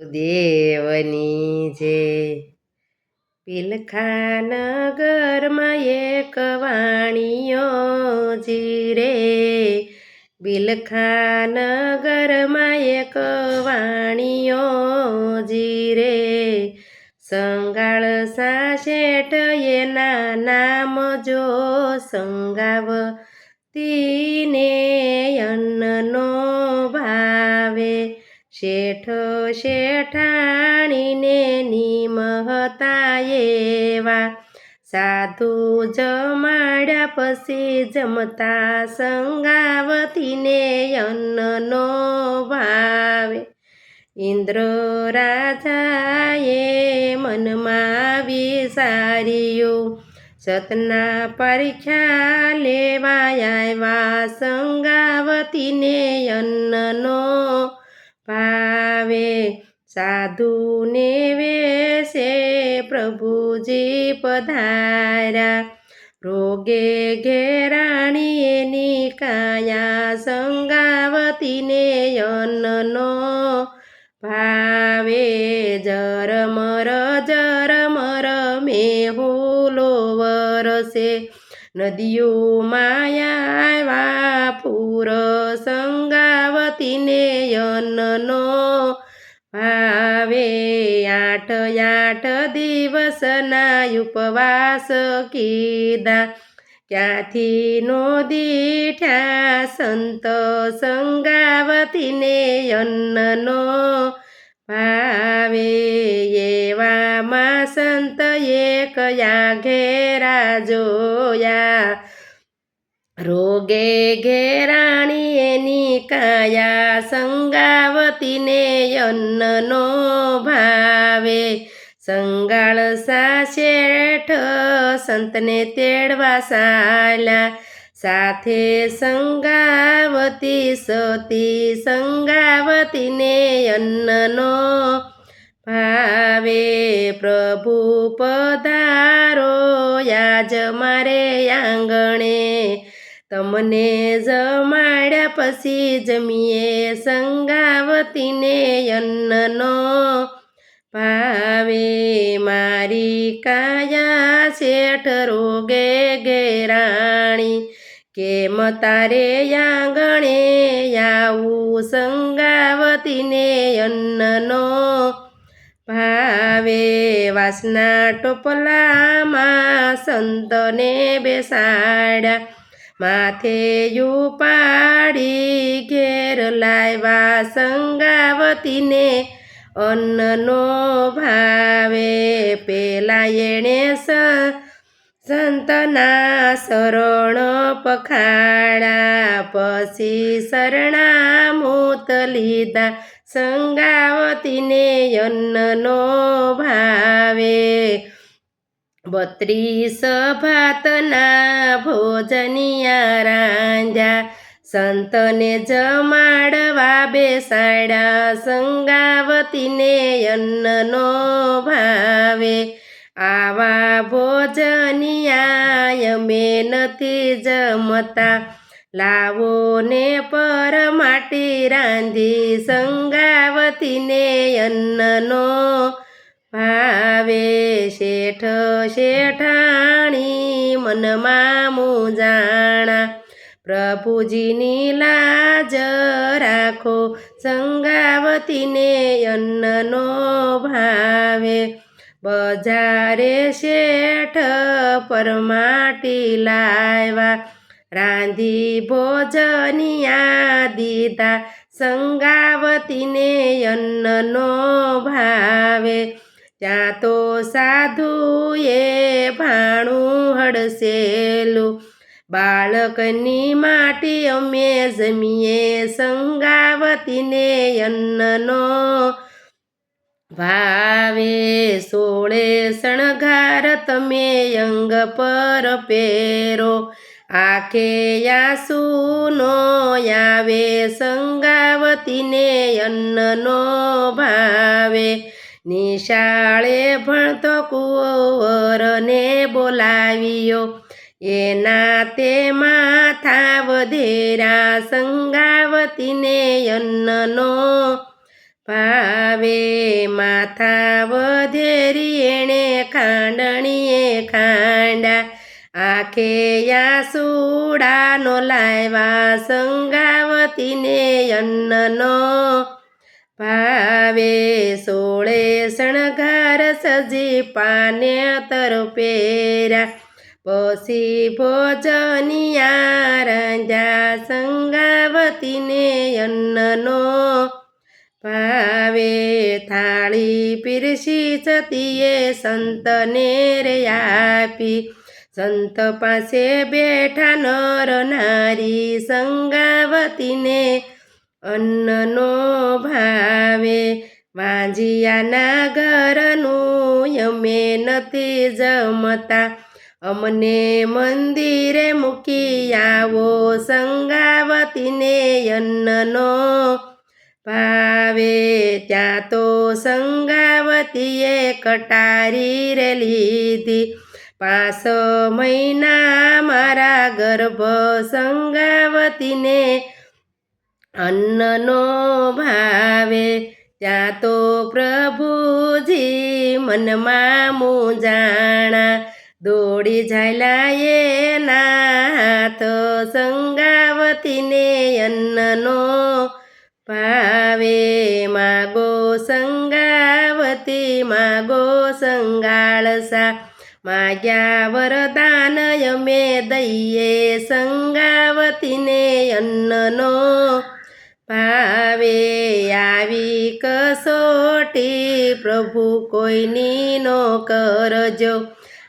દેવની જે પિલખા નગરમાં એક વાણીઓ જીરે બિલખા નગરમાં એક વાણીઓ જીરે સંગાળ સાશેઠ એના નામ જો સંગાવતીને શેઠ શેઠાણીને નિમહતા એવા. સાધુ જમાડ્યા પછી જમતા સંગાવતીને અન્નનો ભાવે ઇન્દ્ર રાજાએ મનમાં વિચાર્યું સતના પરીક્ષા લેવા સંગાવતીને અન્નનો ભાવે સાધુને વેશે પ્રભુજી પધાર્યા રોગે ઘેરાણી એની કાયા સંગાવતીને અન્નનો ભાવે જરમર જરમર મેહુલો વરસે નદીઓ માયા પૂર સંગાવતીને અન્નનો ભાવે આઠ આઠ દિવસના ઉપવાસ કીધા. ક્યાંથી નો દીઠા સંત સંગાવતીને અન્નનો ભાવે એવામાં સંત એક ઘેરા જોયા. રોગે ઘેરાણી એની કાયા સંગાવતીને અન્નનો ભાવે. સંગાળ શેઠ સંતને તેડવા સાલા સાથે સંગાવતી સતી, સંગાવતીને અન્નનો ભાવે. પ્રભુ પધારો, યાજ મારે આંગણે તમને જમાડ્યા પછી જમીએ સંગાવતીને અન્નનો ભાવે. મારી કાયા શેઠ રોગે ગેરાણી, કેમ તારે આંગણે આવું સંગાવતીને અન્નનો ભાવે? વાસના ટોપલામાં સંતને બેસાડ્યા. માથે ઉપાડી ઘેર લાવ્યા સંગાવતીને અન્નનો ભાવે પેલા એણે સંતના શરણ પખાડા પછી શરણામૂત લીધા સંગાવતીને અન્નનો ભાવે બત્રીસ ભાતના ભોજનિયા રાંધ્યા. સંતને જમાડવા બેસાડા સંગાવતીને અન્નનો ભાવે. આવા ભોજનિયા અમે નથી જમતા. લાવો ને પર માટી રાંધી. સંગાવતીને અન્નનો ભાવે શેઠ શેઠાણી મનમાં મુજાણા. પ્રભુજીની લાજ રાખો, સંગાવતીને અન્નનો ભાવે. બજારે શેઠ પરમાટી લાવ્યા, રાંધી ભોજનિયા દીધા, સંગાવતીને અન્નનો ભાવે. ત્યાં તો સાધુએ ભાણું હડસેલું બાળકની માટી અમે જમીએ, સંગાવતીને અન્નનો ભાવે. સોળે શણગાર તમે અંગ પર પેરો આખે યાસુનો આવે, સંગાવતીને અન્નનો ભાવે. નિશાળે ભણતો કુંવરને બોલાવ્યો. એના તે માથા વધેરા સંગાવતીને અન્નનો ભાવે માથા વધેરી એણે ખાંડણીએ ખાંડા. આખે યાસુડાનો લાવ્યા સંગાવતીને અન્નનો ભાવે શણગાર સજી પાને તરપેરા પછી ભોજનિયા રાજા સંગાવતીને અન્નનો ભાવે. થાળી પીરસી સતીએ સંતને રે આપી. સંત પાસે બેઠા નર નારી સંગાવતીને અન્નનો ભાવે. વાંજિયાના ઘરનું અમે નથી જમતા. અમને મંદિરે મૂકી આવો સંગાવતીને અન્નનો ભાવે. ત્યાં તો સંગાવતીએ કટારી રે લીધી. પાંચ મહિના મારા ગર્ભ સંગાવતીને અન્નનો ભાવે. ત્યાં તો પ્રભુજી મનમાં મુજાણા દોડી ઝાલા એના હાથ સંગાવતીને અન્નનો ભાવે. માગો સંગાવતી, માગો સંગાળસા. માગ્યા વરદાન અમે દઈએ સંગાવતીને અન્નનો કસોટી પ્રભુ કોઈની નો કરજો.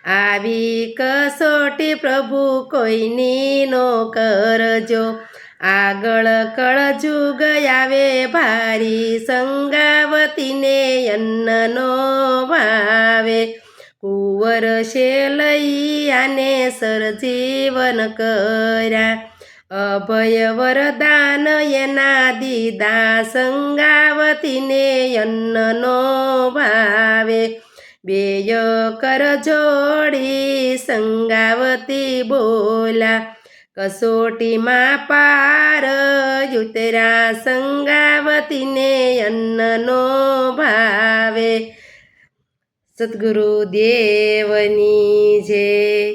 આવી કસોટી પ્રભુ કોઈની નો કરજો. આગળ કળજુગ આવે ભારી સંગાવતીને અન્નનો ભાવે. કુંવર આને સરજીવન કર્યા. અભય વરદાન એના દીદા સંગાવતીને અન્નનો ભાવે. બેય કર જોડી સંગાવતી બોલા. કસોટીમાં પાર યુતરા સંગાવતીને અન્નનો ભાવે. સદગુરુ દેવની જય